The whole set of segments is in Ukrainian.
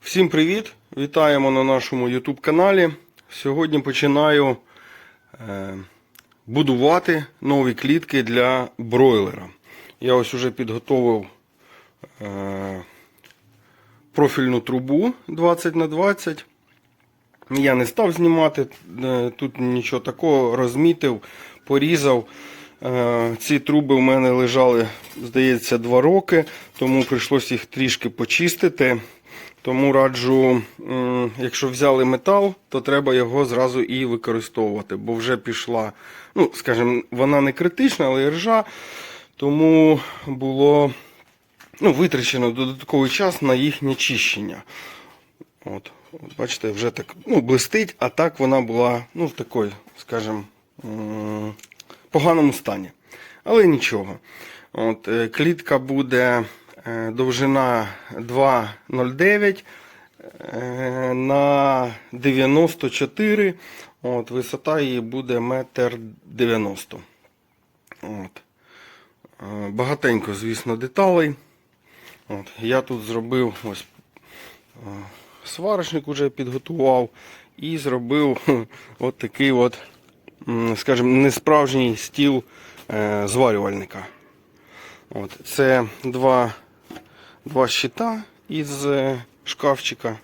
Всім привіт! Вітаємо на нашому YouTube каналі. Сьогодні починаю е, будувати нові клітки для бройлера. Я ось уже підготовив е, профільну трубу 20 на 20 Я не став знімати, е, тут нічого такого, розмітив, порізав. Ці труби в мене лежали, здається, 2 роки, тому прийшлося їх трішки почистити. Тому раджу, якщо взяли метал, то треба його зразу і використовувати, бо вже пішла, ну, скажімо, вона не критична, але ржа, тому було ну, витрачено додатковий час на їхнє чищення. От, бачите, вже так ну, блистить, а так вона була ну, в такій, скажімо, поганому стані. Але нічого. От, е, клітка буде довжина 2,09 е, на 94. От, висота її буде метр 90. От. Е, Багатенько, звісно, деталей. От, я тут зробив ось е, сварочник уже підготував і зробив от такий от, м, скажімо, несправжній стіл е, зварювальника. От, це два, два щита із е, шкафчика.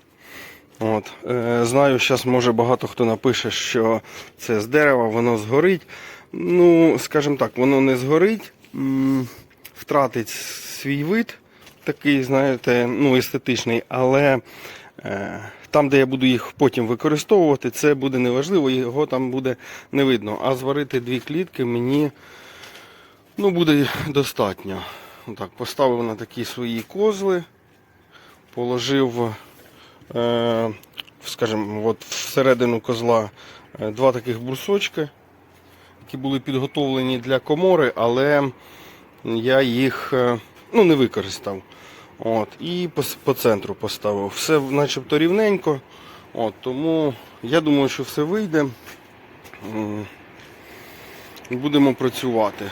От, е, знаю, зараз може багато хто напише, що це з дерева, воно згорить. Ну, скажімо так, воно не згорить, втратить свій вид, такий, знаєте, ну, естетичний, але е, там, де я буду їх потім використовувати, це буде неважливо, його там буде не видно. А зварити дві клітки мені ну, буде достатньо. Так, поставив на такі свої козли, положив, е, скажімо, от всередину козла е, два таких брусочки, які були підготовлені для комори, але я їх е, ну, не використав. От, і по, по центру поставив. Все начебто рівненько. От, тому я думаю, що все вийде. Будемо працювати.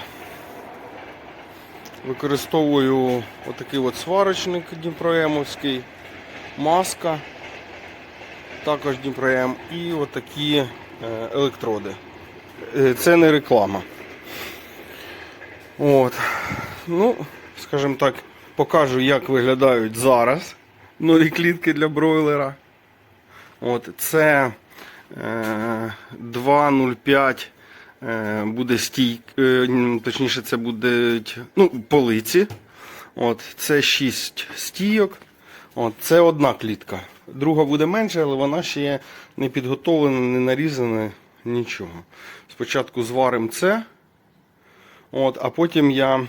Використовую отакий от сварочник Дніпроемовський, маска, також Дніпроем і отакі е, електроди. Е, Це не реклама. От. Ну, скажімо так, покажу, як виглядають зараз нові клітки для бройлера. От, це е, 2,05 е, буде стій, е, точніше, це будуть ну, полиці. От, це 6 стійок. От, це одна клітка. Друга буде менше, але вона ще не підготовлена, не нарізана, нічого. Спочатку зваримо це. От, а потім я,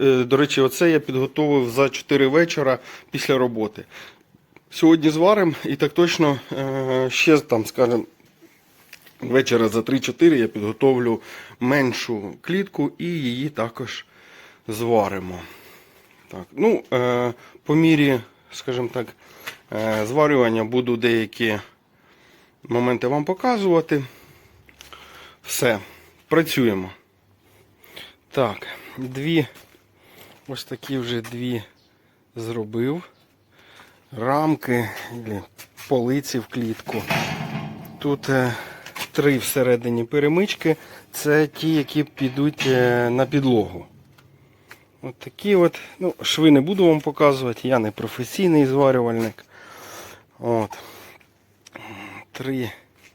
е, до речі, оце я підготовив за 4 вечора після роботи. Сьогодні зваримо і так точно е, ще там, скажімо, вечора за 3-4 я підготовлю меншу клітку і її також зваримо. Так, ну, е, по мірі, скажімо так, е, зварювання буду деякі моменти вам показувати. Все, працюємо. Так, дві, ось такі вже дві зробив. Рамки полиці в клітку. Тут е, три всередині перемички. Це ті, які підуть е, на підлогу. От такі от. Ну, шви не буду вам показувати, я не професійний зварювальник. От. Три.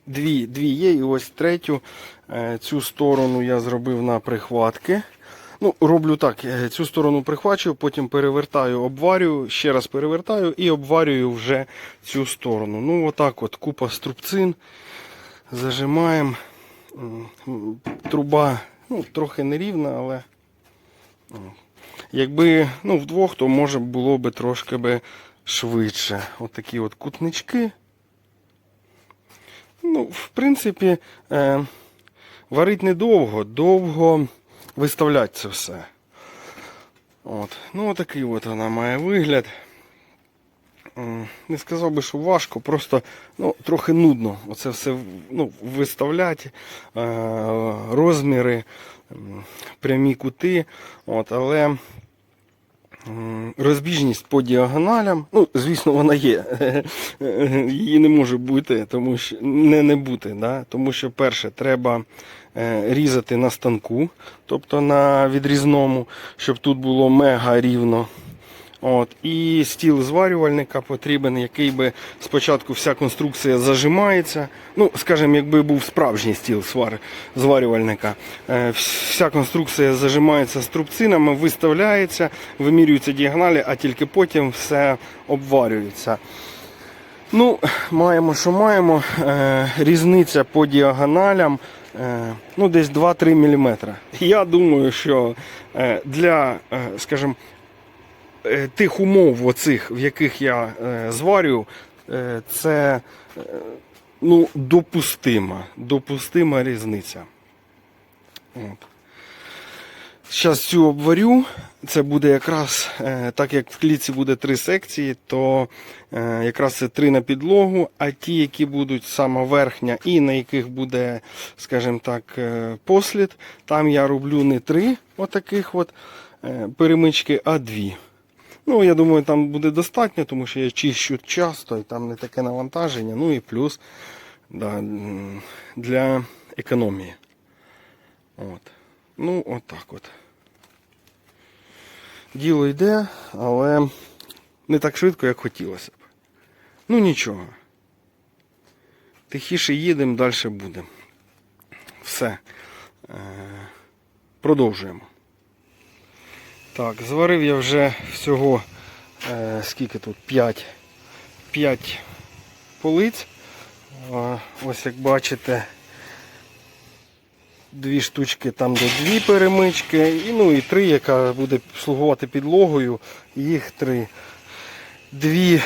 Дві, дві є, і ось третю. Е, Цю сторону я зробив на прихватки. Ну, роблю так, е, цю сторону прихвачую, потім перевертаю, обварюю, ще раз перевертаю і обварюю вже цю сторону. Ну, отак от, купа струбцин. Зажимаємо. Труба ну, трохи нерівна, але якби ну, вдвох, то може було би трошки би швидше. Отакі от кутнички. Ну, в принципі, е, варить недовго, довго виставляти це все. От. Ну, отакий от вона має вигляд. М, Не сказав би, що важко, просто ну, трохи нудно оце все ну, виставляти, е, розміри, прямі кути. От, але розбіжність по діагоналям. Ну, звісно, вона є. Її не може бути, тому що не, не бути. Да? Тому що, перше, треба е, різати на станку, тобто на відрізному, щоб тут було мега рівно. От, і стіл зварювальника потрібен, який би спочатку вся конструкція зажимається. Ну, скажімо, якби був справжній стіл зварювальника. Е, вся конструкція зажимається струбцинами, виставляється, вимірюються діагоналі, а тільки потім все обварюється. Ну, маємо, що маємо. Е, різниця по діагоналям е, ну, десь 2-3 мм. Я думаю, що для, скажімо, тих умов, оцих, в яких я е, зварю, е, це е, ну, допустима, допустима різниця. От. Зараз цю обварю. Це буде якраз, е, так як в клітці буде три секції, то е, якраз це три на підлогу, а ті, які будуть сама верхня і на яких буде, скажімо так, е, послід, там я роблю не три отаких от е, перемички, а дві. Ну, я думаю, там буде достатньо, тому що я чищу часто і там не таке навантаження. Ну і плюс да, для економії. От. Ну, отак от. Діло йде, але не так швидко, як хотілося б. Ну нічого. Тихіше їдемо, далі будемо. Все. Е, Продовжуємо. Так, зварив я вже всього е, скільки тут? 5, 5 полиць. Е, ось як бачите, дві штучки там, де дві перемички, і, ну і три, яка буде слугувати підлогою. Їх три. Дві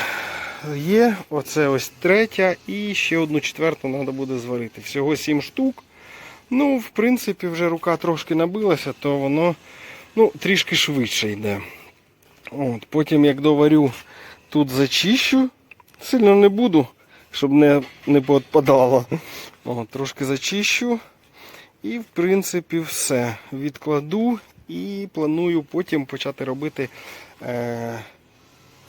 є, оце ось третя, і ще одну четверту треба буде зварити. Всього сім штук. Ну, в принципі, вже рука трошки набилася, то воно ну, трішки швидше йде. От, Потім, як доварю, тут зачищу. Сильно не буду, щоб не, не поотпадало. От, трошки зачищу. І, в принципі, все. Відкладу і планую потім почати робити е,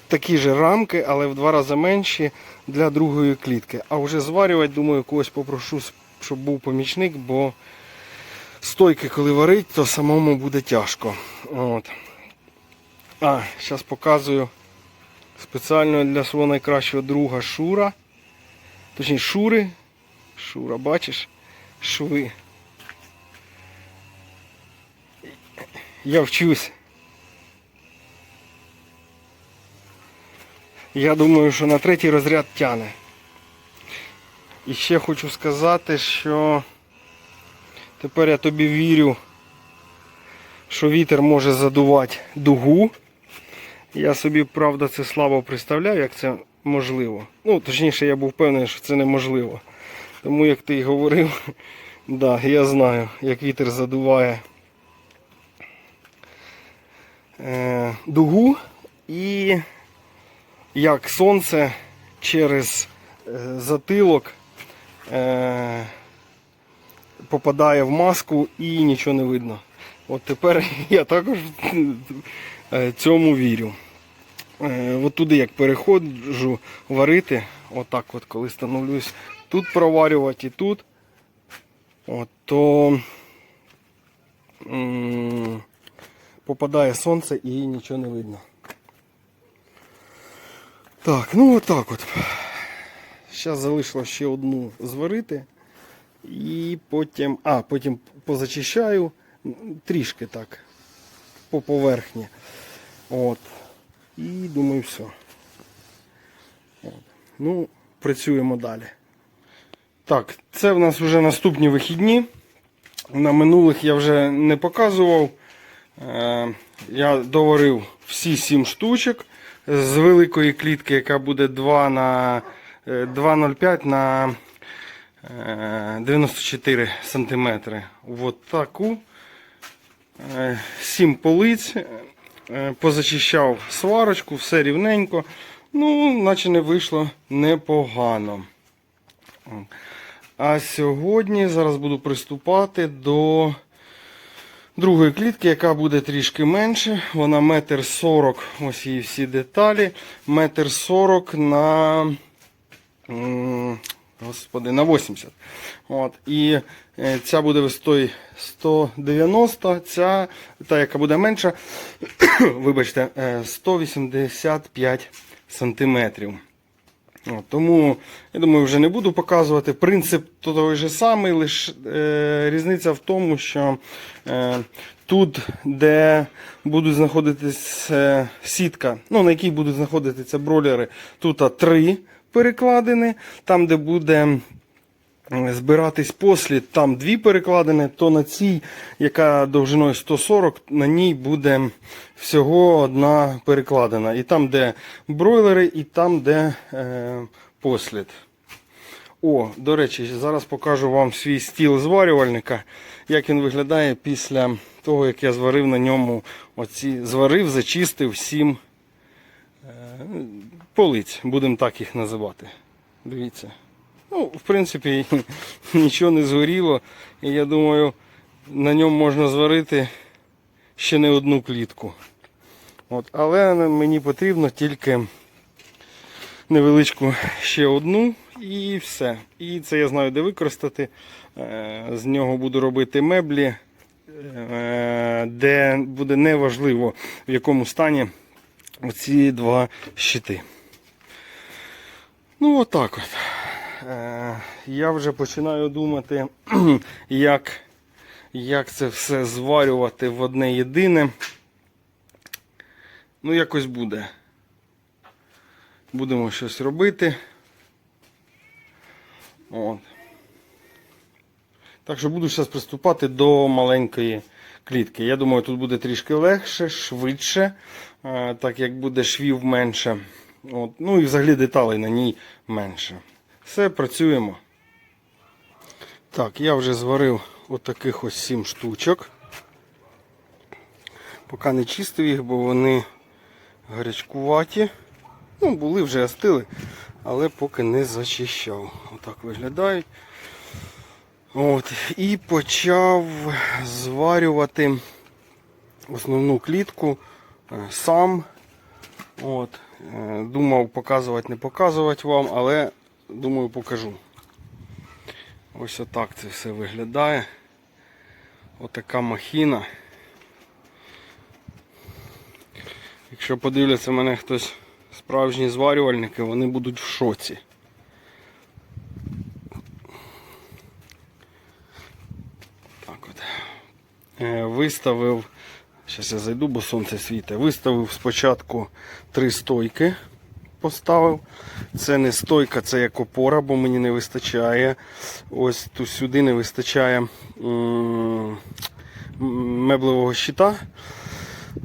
такі ж рамки, але в два рази менші для другої клітки. А вже зварювати, думаю, когось попрошу, щоб був помічник, бо стойки, коли варить, то самому буде тяжко. От. А, зараз показую спеціально для свого найкращого друга Шура. Точніше, Шури. Шура, бачиш? Шви. Я вчусь. Я думаю, що на третій розряд тяне. І ще хочу сказати, що тепер я тобі вірю, що вітер може задувати дугу. Я собі, правда, це слабо представляю, як це можливо. Ну, точніше, я був впевнений, що це неможливо. Тому як ти й говорив, да, я знаю, як вітер задуває е, дугу і як сонце через е, затилок е, попадає в маску і нічого не видно. От тепер я також е, цьому вірю. Е, от туди як переходжу варити, отак от коли становлюсь тут проварювати і тут, от, то попадає сонце і нічого не видно. Так, ну отак от. Зараз залишилось ще одну зварити. І потім. А, потім позачищаю трішки так. По поверхні. От. І думаю, все. От. Ну, працюємо далі. Так, це в нас вже наступні вихідні. На минулих я вже не показував. Е, Я доварив всі 7 штучок з великої клітки, яка буде 2 на е, 2,05 на е, 94 сантиметри. От таку. 7 полиць. Е, Позачищав сварочку, все рівненько. Ну, наче не вийшло непогано. А сьогодні зараз буду приступати до другої клітки, яка буде трішки менше. Вона метр сорок, ось її всі деталі. Метр сорок на, господи, на 80. От. І е, ця буде висотою 190, ця, та, яка буде менша, вибачте, е, 185 сантиметрів. От, тому, я думаю, вже не буду показувати. Принцип той же самий, лише е, різниця в тому, що е, тут, де будуть знаходитись е, сітка, ну, на якій будуть знаходитися бролери, тут а, три перекладини. Там, де буде збиратись послід, там дві перекладини, то на цій, яка довжиною 140, на ній буде всього одна перекладина. І там, де бройлери, і там, де е, послід. О, до речі, зараз покажу вам свій стіл зварювальника, як він виглядає після того, як я зварив на ньому оці, зварив, зачистив сім е, полиць, будемо так їх називати. Дивіться. Ну, в принципі, нічого не згоріло. І я думаю, на ньому можна зварити ще не одну клітку. От, але мені потрібно тільки невеличку ще одну і все. І це я знаю, де використати. Е, З нього буду робити меблі, е, де буде неважливо в якому стані оці два щити. Ну, отак от. Е, Я вже починаю думати, як, як це все зварювати в одне єдине. Ну, якось буде. Будемо щось робити. От. Так що буду зараз приступати до маленької клітки. Я думаю, тут буде трішки легше, швидше, е, так як буде швів менше. От. Ну і взагалі деталей на ній менше. Все, працюємо. Так, я вже зварив отаких ось 7 штучок. Поки не чистив їх, бо вони гарячкуваті. Ну, були вже остили, але поки не зачищав. Отак виглядають. От. І почав зварювати основну клітку е, сам. От. Е, Думав показувати, не показувати вам, але думаю покажу. Ось отак це все виглядає. Отака махіна. Якщо подивляться мене хтось справжні зварювальники, вони будуть в шоці. Так от. Е, Виставив, зараз я зайду, бо сонце світить. Виставив спочатку три стойки. Поставив. Це не стойка, це як опора, бо мені не вистачає. Ось тут сюди не вистачає меблевого щита.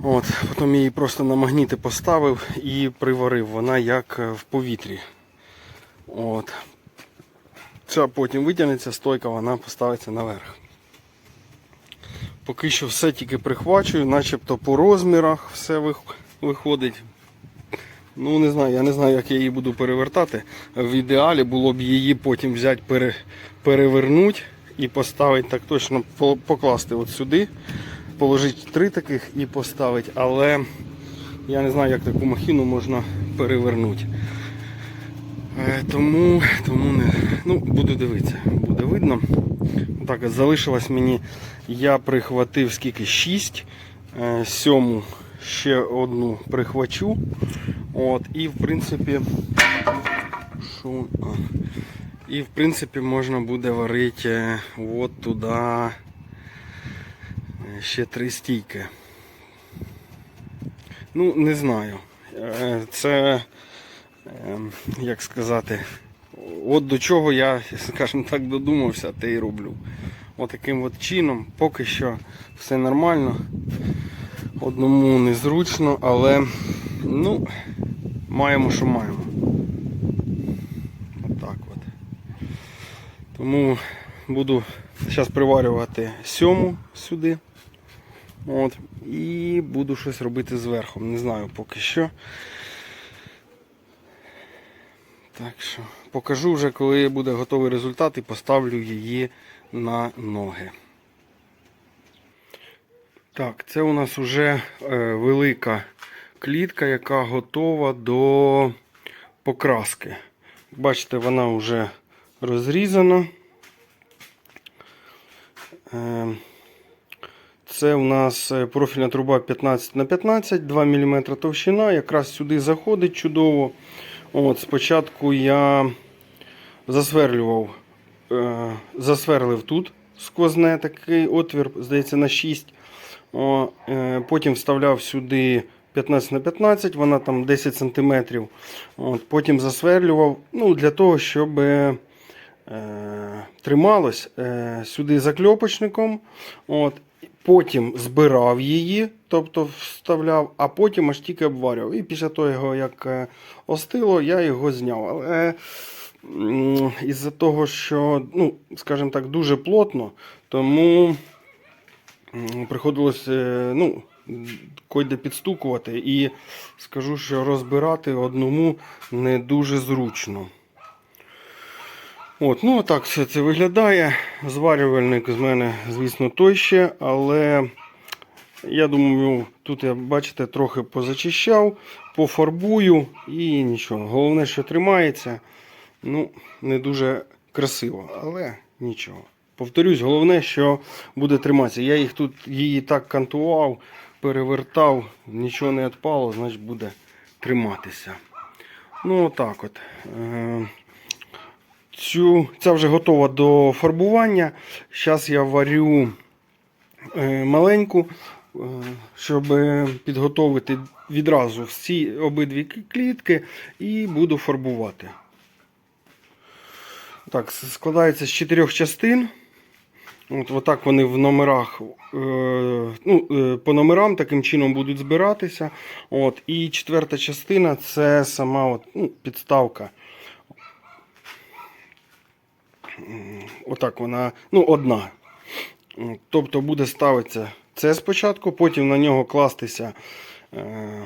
От, Потім її просто на магніти поставив і приварив. Вона як е, в повітрі. От. Ця потім витягнеться стойка, вона поставиться наверх. Поки що все тільки прихвачую, начебто по розмірах все виходить. Ну, не знаю, я не знаю, як я її буду перевертати. В ідеалі було б її потім взяти, пере, перевернути і поставити так точно покласти от сюди, положити три таких і поставити. Але я не знаю, як таку махіну можна перевернути. Е, Тому, тому не, ну, буду дивитися, буде видно. Так, залишилось мені, я прихватив скільки 6, сьому ще одну прихвачу. От, і в принципі, а, і в принципі можна буде варити е, от туди е, ще три стійки. Ну, не знаю. Е, Це, е, як сказати, от до чого я, скажімо так, додумався, те і роблю. От таким от чином, поки що все нормально. Одному незручно, але ну, маємо, що маємо. Отак от. Тому буду зараз приварювати сьому сюди. От, і буду щось робити зверху. Не знаю поки що. Так що покажу вже, коли буде готовий результат і поставлю її на ноги. Так, це у нас вже е, велика клітка, яка готова до покраски. Бачите, вона вже розрізана. Е, Це у нас е, профільна труба 15 на 15, 2 мм товщина, якраз сюди заходить чудово. От, спочатку я засверлював, засверлив тут сквозне такий отвір, здається, на 6. О, е, потім вставляв сюди 15 на 15, вона там 10 см. От, потім засверлював ну, для того, щоб е, трималось е, сюди закльопочником. От, потім збирав її, тобто вставляв, а потім аж тільки обварював. І після того, як е, остило, я його зняв. Але із-за того, що, ну, скажімо так, дуже плотно, тому приходилось е, ну, койде підстукувати. І скажу, що розбирати одному не дуже зручно. От, ну так все це виглядає. Зварювальник з мене, звісно, той ще, але я думаю, тут я, бачите, трохи позачищав, пофарбую і нічого. Головне, що тримається. Ну, не дуже красиво, але нічого. Повторюсь, головне, що буде триматися. Я їх тут її так кантував, перевертав, нічого не відпало, значить буде триматися. Ну, отак от. Е, Цю, ця вже готова до фарбування. Зараз я варю е, маленьку, е, щоб підготовити відразу всі обидві клітки і буду фарбувати. Так, складається з чотирьох частин. От, отак вони в номерах, е, ну, е, по номерам таким чином будуть збиратися. От, і четверта частина це сама от, ну, підставка. Отак вона, ну, одна. Тобто буде ставитися це спочатку, потім на нього кластися е,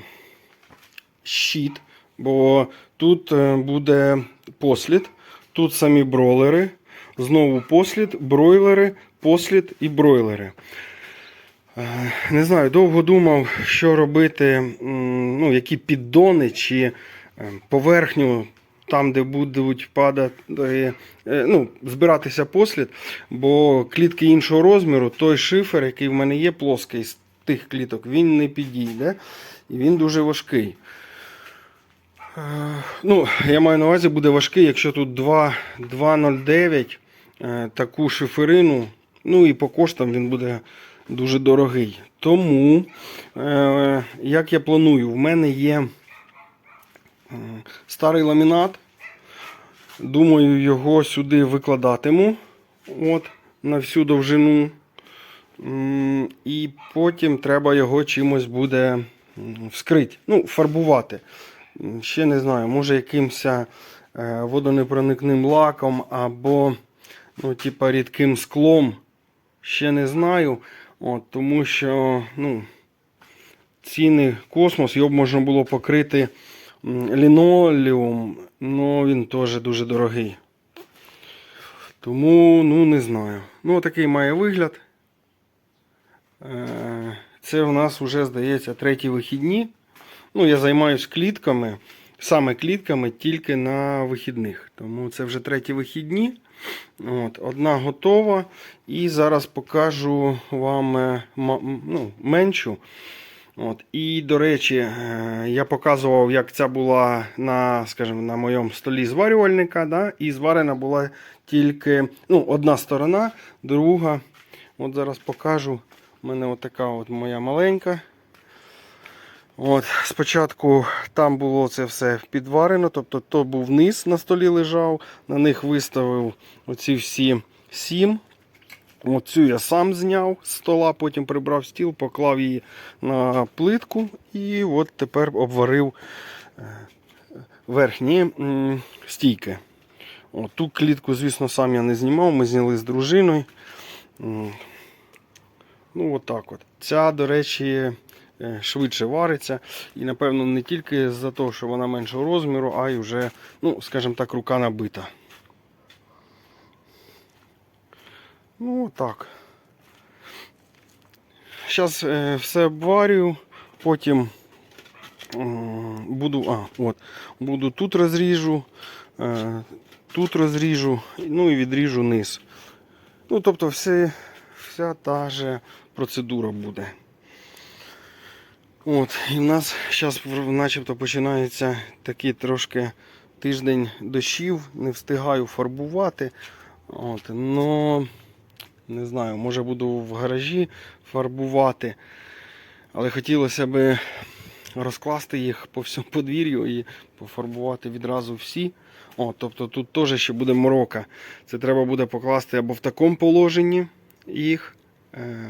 щит, бо тут буде послід, тут самі бройлери, знову послід, бройлери, послід і бройлери. Е, Не знаю, довго думав, що робити, ну, які піддони чи е, поверхню там, де будуть падати, е, ну, збиратися послід, бо клітки іншого розміру, той шифер, який в мене є, плоский з тих кліток, він не підійде і він дуже важкий. Е, Ну, я маю на увазі, буде важкий, якщо тут 2,09 е, таку шиферину, ну і по коштам він буде дуже дорогий. Тому, е, як я планую, в мене є старий ламінат. Думаю, його сюди викладатиму от, на всю довжину. І потім треба його чимось буде вскрити, ну, фарбувати. Ще не знаю, може якимось е, водонепроникним лаком або ну, типа, рідким склом. Ще не знаю. От, тому що ну, ціни космос, його б можна було покрити лінолеум, але він теж дуже дорогий. Тому, ну, не знаю. Ну, такий має вигляд. Е, Це у нас вже, здається, треті вихідні. Ну, я займаюся клітками, саме клітками тільки на вихідних. Тому це вже треті вихідні. От, одна готова. І зараз покажу вам е, ну, меншу. От. І, до речі, е, я показував, як ця була на, скажімо, на моєму столі зварювальника. Да? І зварена була тільки ну, одна сторона, друга. От зараз покажу. У мене от така от моя маленька. От, спочатку там було це все підварено, тобто то був низ на столі лежав, на них виставив оці всі сім. Оцю я сам зняв з стола, потім прибрав стіл, поклав її на плитку і от тепер обварив е, верхні стійки. От, ту клітку, звісно, сам я не знімав, ми зняли з дружиною. Ну, отак от. Ця, до речі, швидше вариться. І, напевно, не тільки з-за того, що вона меншого розміру, а й вже, ну, скажімо так, рука набита. Ну, так. зараз все обварю, потім буду, а, от, буду тут розріжу, е, тут розріжу, ну і відріжу низ. Ну, тобто, все, вся та же процедура буде. От, і в нас зараз начебто починається такий трошки тиждень дощів, не встигаю фарбувати. От, но не знаю, може буду в гаражі фарбувати. Але хотілося б розкласти їх по всьому подвір'ю і пофарбувати відразу всі. О, тобто тут теж ще буде морока. Це треба буде покласти або в такому положенні їх, е,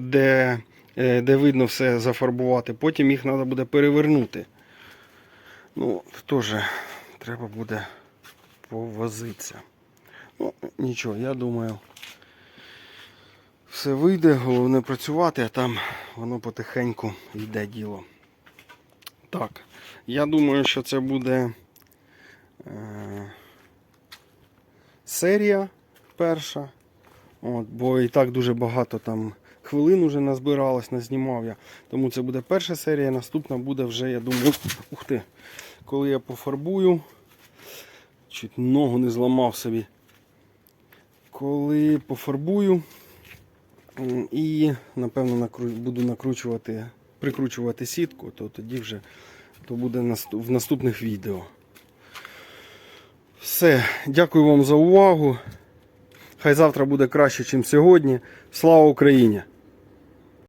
де, де видно все зафарбувати. Потім їх треба буде перевернути. Ну, теж треба буде повозитися. Ну, нічого, я думаю, все вийде, головне працювати, а там воно потихеньку йде діло. Так, я думаю, що це буде е, серія перша. От, бо і так дуже багато там хвилин уже назбиралось, назнімав я. Тому це буде перша серія, наступна буде вже, я думаю, ух ти, коли я пофарбую. Чуть ногу не зламав собі. Коли пофарбую і, напевно, накру- буду накручувати, прикручувати сітку, то тоді вже то буде в наступних відео. Все, дякую вам за увагу. Хай завтра буде краще, ніж сьогодні. Слава Україні!